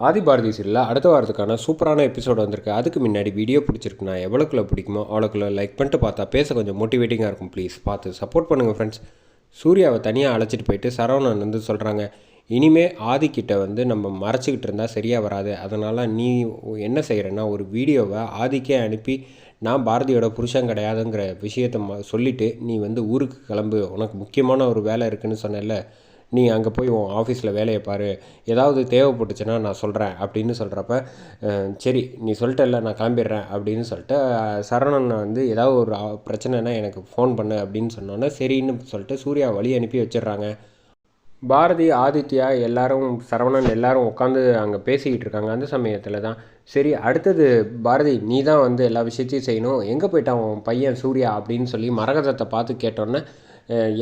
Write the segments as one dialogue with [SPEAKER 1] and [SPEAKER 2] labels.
[SPEAKER 1] ஆதி பாரதி சீரியலில் அடுத்த வாரத்துக்கான சூப்பரான எபிசோடு வந்திருக்கு. அதுக்கு முன்னாடி வீடியோ பிடிச்சிருக்குண்ணா எவ்வளோக்குள்ள பிடிக்குமோ அவ்வளோக்குள்ளே லைக் பண்ணிட்டு பார்த்தா பேச கொஞ்சம் மோட்டிவேட்டிங்காக இருக்கும். ப்ளீஸ் பார்த்து சப்போர்ட் பண்ணுங்கள் ஃப்ரெண்ட்ஸ் சூர்யாவை தனியாக அழைச்சிட்டு போயிட்டு சரவணன் வந்து சொல்கிறாங்க இனிமே ஆதிக்கிட்ட வந்து நம்ம மறைச்சிக்கிட்டு இருந்தால் சரியாக வராது. அதனால் நீ என்ன செய்கிறன்னா ஒரு வீடியோவை ஆதிக்கே அனுப்பி நான் பாரதியோட புருஷன் கிடையாதுங்கிற விஷயத்த சொல்லிவிட்டு நீ வந்து ஊருக்கு கிளம்பு. உனக்கு முக்கியமான ஒரு வேலை இருக்குன்னு சொன்னேன்ல. நீ அங்கே போய் உன் ஆஃபீஸில் வேலையை பாரு. ஏதாவது தேவைப்பட்டுச்சுன்னா நான் சொல்கிறேன் அப்படின்னு சொல்கிறப்ப சரி நீ சொல்லிட்டல நான் கிளம்பிடுறேன் அப்படின்னு சொல்லிட்டு அஹ், சரவணன் வந்து ஏதாவது ஒரு பிரச்சனைனா எனக்கு ஃபோன் பண்ணு அப்படின்னு சொன்னோன்னே சரின்னு சொல்லிட்டு சூர்யா வழி அனுப்பி வச்சிடுறாங்க. பாரதி ஆதித்யா எல்லாரும் சரவணன் எல்லாரும் உட்காந்து அங்கே பேசிக்கிட்டு இருக்காங்க அந்த சமயத்தில் தான். சரி அடுத்தது பாரதி நீ தான் வந்து எல்லா விஷயத்தையும் செய்யணும். எங்கே போயிட்டான் உன் பையன் சூர்யா அப்படின்னு சொல்லி மரகதத்தை பார்த்து கேட்டோன்னே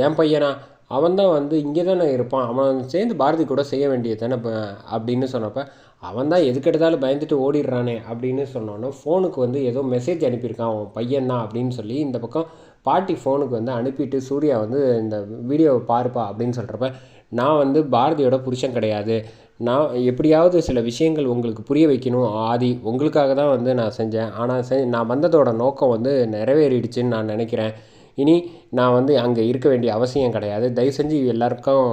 [SPEAKER 1] என் பையனா? அவன் தான் வந்து இங்கே தானே இருப்பான். அவன் சேர்ந்து பாரதி கூட செய்ய வேண்டியது தானே அப்படின்னு சொன்னப்போ அவன் தான் எதுக்கெடுத்தாலும் பயந்துட்டு ஓடிடுறானே அப்படின்னு சொன்னோன்னே ஃபோனுக்கு வந்து ஏதோ மெசேஜ் அனுப்பியிருக்கான். அவன் பையன் தான் அப்படின்னு சொல்லி இந்த பக்கம் பாட்டி ஃபோனுக்கு வந்து அனுப்பிட்டு சூர்யா வந்து இந்த வீடியோவை பாருப்பா அப்படின்னு சொல்கிறப்ப நான் வந்து பாரதியோட புருஷன் கிடையாது. நான் எப்படியாவது சில விஷயங்கள் உங்களுக்கு புரிய வைக்கணும். ஆதி உங்களுக்காக தான் வந்து நான் செஞ்சேன். ஆனால் செ நான் வந்ததோட நோக்கம் வந்து நிறைவேறிடுச்சுன்னு நான் நினைக்கிறேன். இனி நான் வந்து அங்கே இருக்க வேண்டிய அவசியம் கிடையாது. தயவு செஞ்சு எல்லாருக்கும்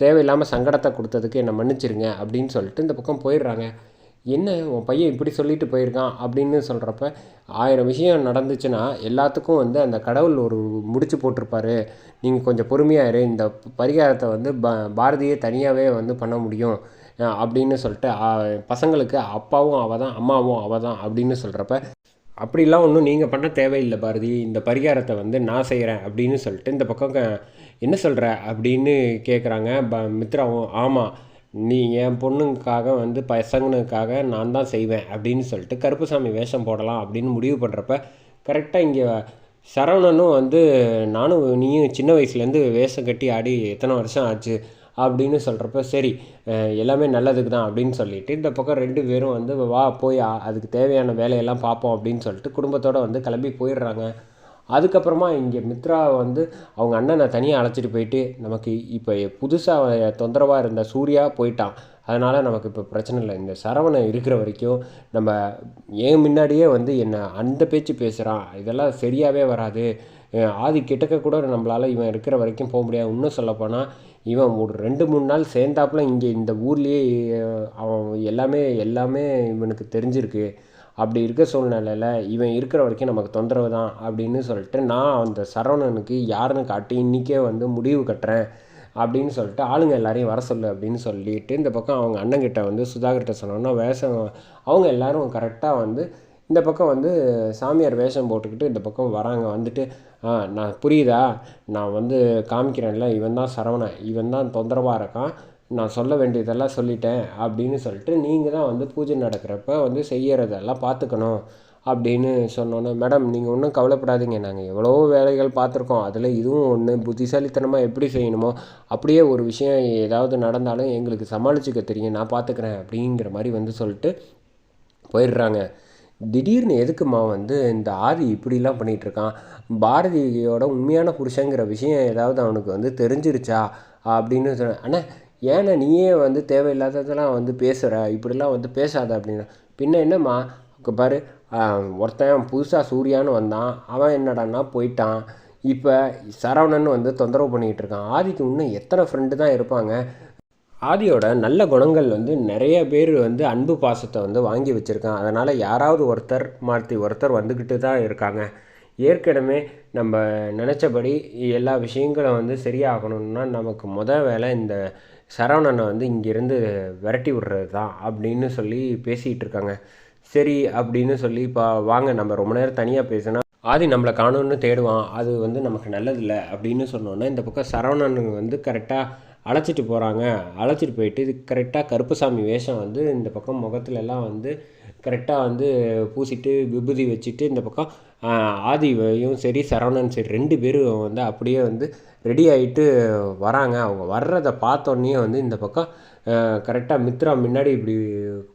[SPEAKER 1] தேவையில்லாமல் சங்கடத்தை கொடுத்ததுக்கு என்னை மன்னிச்சிருங்க அப்படின்னு சொல்லிட்டு இந்த பக்கம் போயிடுறாங்க. என்ன உன் பையன் இப்படி சொல்லிட்டு போயிருக்கான் அப்படின்னு சொல்கிறப்ப ஆயிரம் விஷயம் நடந்துச்சுன்னா எல்லாத்துக்கும் வந்து அந்த கடவுள் ஒரு முடிச்சு போட்டிருப்பாரு. நீங்கள் கொஞ்சம் பொறுமையாக இரு இந்த பரிகாரத்தை வந்து ப பாரதியே தனியாகவே வந்து பண்ண முடியும். அப்படின்னு சொல்லிட்டு பசங்களுக்கு அப்பாவும் அவள் தான் அம்மாவும் அவள் தான் அப்படின்னு சொல்கிறப்ப அப்படிலாம் ஒன்றும் நீங்கள் பண்ண தேவையில்லை பாரதி. இந்த பரிகாரத்தை வந்து நான் செய்கிறேன் அப்படின்னு சொல்லிட்டு இந்த பக்கம் க- என்ன சொல்கிற அப்படின்னு கேட்குறாங்க ப மித்ராவும் ஆமாம் நீ என் பொண்ணுக்காக வந்து பசங்களுக்காக நான் தான் செய்வேன் அப்படின்னு சொல்லிட்டு கருப்புசாமி வேஷம் போடலாம் அப்படின்னு முடிவு பண்ணுறப்ப கரெக்டாக இங்கே சரவணனும் வந்து நானும் நீயும் சின்ன வயசுலேருந்து வேஷம் கட்டி ஆடி எத்தனை வருஷம் ஆச்சு? அப்படின்னு சொல்கிறப்ப சரி எல்லாமே நல்லதுக்கு தான் அப்படின்னு சொல்லிட்டு இந்த பக்கம் ரெண்டு பேரும் வந்து வா போய் அதுக்கு தேவையான வேலையெல்லாம் பார்ப்போம் அப்படின்னு சொல்லிட்டு குடும்பத்தோடு வந்து கிளம்பி போயிடுறாங்க. அதுக்கப்புறமா இங்கே மித்ரா வந்து அவங்க அண்ணனை தனியாக அழைச்சிட்டு போயிட்டு நமக்கு இப்போ புதுசாக தொந்தரவாக இருந்த சூர்யா போயிட்டான். அதனால் நமக்கு இப்போ பிரச்சனை இல்லை. இந்த சரவணன் இருக்கிற வரைக்கும் நம்ம ஏன் முன்னாடியே வந்து என்னை அந்த பேச்சு பேசுகிறான் இதெல்லாம் சரியாகவே வராது. ஆதி கிட்டக்க கூட நம்மளால் இவன் இருக்கிற வரைக்கும் போக முடியாது. இன்னும் சொல்லப்போனால் இவன் ஒரு ரெண்டு மூணு நாள் சேர்ந்தாப்புல இங்கே இந்த ஊர்லேயே அவன் எல்லாமே எல்லாமே இவனுக்கு தெரிஞ்சிருக்கு. அப்படி இருக்க சூழ்நிலையில் இவன் இருக்கிற வரைக்கும் நமக்கு தொந்தரவு தான் அப்படின்னு சொல்லிட்டு நான் அந்த சரவணனுக்கு யாருன்னு காட்டி இன்றைக்கே வந்து முடிவு கட்டுறேன் அப்படின்னு சொல்லிட்டு ஆளுங்க எல்லாரையும் வர சொல்லு அப்படின்னு சொல்லிட்டு இந்த பக்கம் அவங்க அண்ணங்கிட்ட வந்து சுதாகர்கிட்ட சொன்னோன்னா வேஷம் அவங்க எல்லாரும் கரெக்டாக வந்து இந்த பக்கம் வந்து சாமியார் வேஷம் போட்டுக்கிட்டு இந்த பக்கம் வராங்க. வந்துட்டு ஆ நான் புரியுதா? நான் வந்து காமிக்கிறேன்ல இவன் தான் சரவணன் இவன் தான் தொந்தரவாக இருக்கான். நான் சொல்ல வேண்டியதெல்லாம் சொல்லிட்டேன் அப்படின்னு சொல்லிட்டு நீங்கள் தான் வந்து பூஜை நடக்கிறப்ப வந்து செய்கிறதெல்லாம் பார்த்துக்கணும் அப்படின்னு சொன்னோன்னே மேடம் நீங்கள் ஒன்றும் கவலைப்படாதீங்க. நாங்கள் எவ்வளோ வேலைகள் பார்த்துருக்கோம் அதில் இதுவும் ஒன்று புத்திசாலித்தனமாக எப்படி செய்யணுமோ அப்படியே ஒரு விஷயம் ஏதாவது நடந்தாலும் எங்களுக்கு சமாளிச்சுக்க தெரியும். நான் பார்த்துக்கிறேன் அப்படிங்கிற மாதிரி வந்து சொல்லிட்டு போயிடுறாங்க. திடீர்னு எதுக்குமா வந்து இந்த ஆதி இப்படிலாம் பண்ணிகிட்ருக்கான் இருக்கான் பாரதியோட உண்மையான புருஷங்கிற விஷயம் ஏதாவது அவனுக்கு வந்து தெரிஞ்சிருச்சா? அப்படின்னு சொன்ன அண்ணா ஏன்னா நீயே வந்து தேவையில்லாததெல்லாம் வந்து பேசுகிற இப்படிலாம் வந்து பேசாத அப்படின்னு. பின்ன என்னம்மா? பாரு ஒருத்தன் புதுசாக சூர்யான்னு வந்தான். அவன் என்னடான்னா போயிட்டான். இப்போ சரவணன் வந்து தொந்தரவு பண்ணிகிட்டு இருக்கான் ஆதிக்கு இன்னும் எத்தனை ஃப்ரெண்டு தான் இருப்பாங்க? ஆதியோட நல்ல குணங்கள் வந்து நிறைய பேர் வந்து அன்பு பாசத்தை வந்து வாங்கி வச்சுருக்கான் அதனால் யாராவது ஒருத்தர் மாற்றி ஒருத்தர் வந்துக்கிட்டு தான் இருக்காங்க. ஏற்கனவே நம்ம நினச்சபடி எல்லா விஷயங்களும் வந்து சரியாகணும்னா நமக்கு முத வேலை இந்த சரவணனை வந்து இங்கேருந்து விரட்டி விடுறது தான் அப்படின்னு சொல்லி பேசிகிட்டு இருக்காங்க. சரி அப்படின்னு சொல்லி இப்போ வாங்க நம்ம ரொம்ப நேரம் தனியாக பேசினா ஆதி நம்மளை காணும்னு தேடுவான். அது வந்து நமக்கு நல்லதில்லை அப்படின்னு சொன்னோன்னா இந்த பக்கம் சரவணன் வந்து கரெக்டாக அழைச்சிட்டு போகிறாங்க அழைச்சிட்டு போயிட்டு இது கரெக்டாக கருப்புசாமி வேஷம் வந்து இந்த பக்கம் முகத்துலலாம் வந்து கரெக்டாக வந்து பூசிட்டு விபூதி வச்சுட்டு இந்த பக்கம் ஆதிவையும் சரி சரவணன் சரி ரெண்டு பேரும் வந்து அப்படியே வந்து ரெடி ஆகிட்டு வராங்க. அவங்க வர்றதை பார்த்தோன்னே வந்து இந்த பக்கம் கரெக்டாக மித்ரா முன்னாடி இப்படி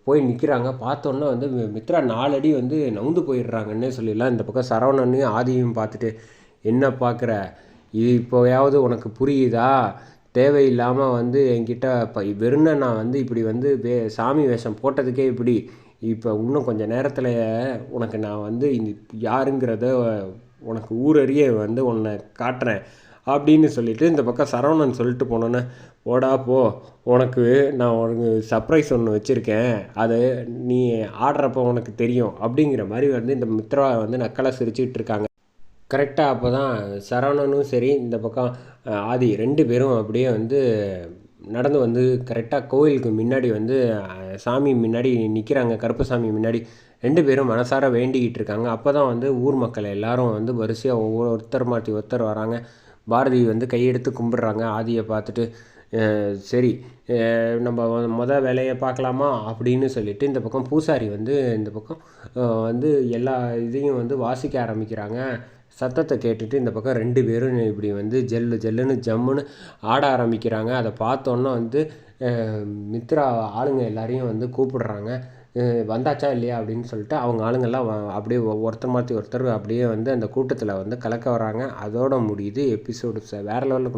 [SPEAKER 1] போய் நிற்கிறாங்க பார்த்தோன்னே வந்து மித்ரா நாலடி வந்து நவுந்து போயிடுறாங்கன்னே சொல்லிடலாம் இந்த பக்கம் சரவணனையும் ஆதியும் பார்த்துட்டு என்ன பார்க்குற? இது இப்போயாவது உனக்கு புரியுதா? தேவையில்லாமல் வந்து என்கிட்ட இப்போ வெறும்ன நான் வந்து இப்படி வந்து வே சாமி வேஷம் போட்டதுக்கே இப்படி. இப்போ இன்னும் கொஞ்சம் நேரத்தில் உனக்கு நான் வந்து இந்த யாருங்கிறத உனக்கு ஊரறிய வந்து உன்னை காட்டுறேன் அப்படின்னு சொல்லிவிட்டு இந்த பக்கம் சரவணன் சொல்லிட்டு போனோன்னே ஓடா போ. உனக்கு நான் உனக்கு சர்ப்ரைஸ் ஒன்று வச்சுருக்கேன். அது நீ ஆடுறப்போ உனக்கு தெரியும். அப்படிங்கிற மாதிரி வந்து இந்த மித்ரா வந்து நக்கலை சிரிச்சுட்டு இருக்காங்க. கரெக்டாக அப்போ தான் சரவணனும் சரி இந்த பக்கம் ஆதி ரெண்டு பேரும் அப்படியே வந்து நடந்து வந்து கரெக்டாக கோயிலுக்கு முன்னாடி வந்து சாமி முன்னாடி நிற்கிறாங்க கருப்பசாமி முன்னாடி. ரெண்டு பேரும் மனசார வேண்டிக்கிட்டு இருக்காங்க. அப்போ தான் வந்து ஊர் மக்கள் எல்லாரும் வந்து வரிசையாக ஒவ்வொரு ஒருத்தர் மாற்றி ஒருத்தர் வராங்க. பாரதி வந்து கையெடுத்து கும்பிடுறாங்க. ஆதியை பார்த்துட்டு சரி நம்ம மொதல் வேலையை பார்க்கலாமா அப்படின்னு சொல்லிட்டு இந்த பக்கம் பூசாரி வந்து இந்த பக்கம் வந்து எல்லா இதையும் வந்து வாசிக்க ஆரம்பிக்கிறாங்க. சத்தத்தை கேட்டுட்டு இந்த பக்கம் ரெண்டு பேரும் இப்படி வந்து ஜெல்லு ஜெல்லுன்னு ஜம்முன்னு ஆட ஆரம்பிக்கிறாங்க. அதை பார்த்தோன்னா வந்து மித்ரா ஆளுங்க எல்லாரையும் வந்து கூப்பிடுறாங்க. வந்தாச்சா இல்லையா அப்படின்னு சொல்லிட்டு அவங்க ஆளுங்கெல்லாம் அப்படியே ஒ- ஒருத்தர் மாற்றி ஒருத்தர் அப்படியே வந்து அந்த கூட்டத்தில் வந்து கலக்க வராங்க. அதோட முடியுது எபிசோடு வேறு லெவலில்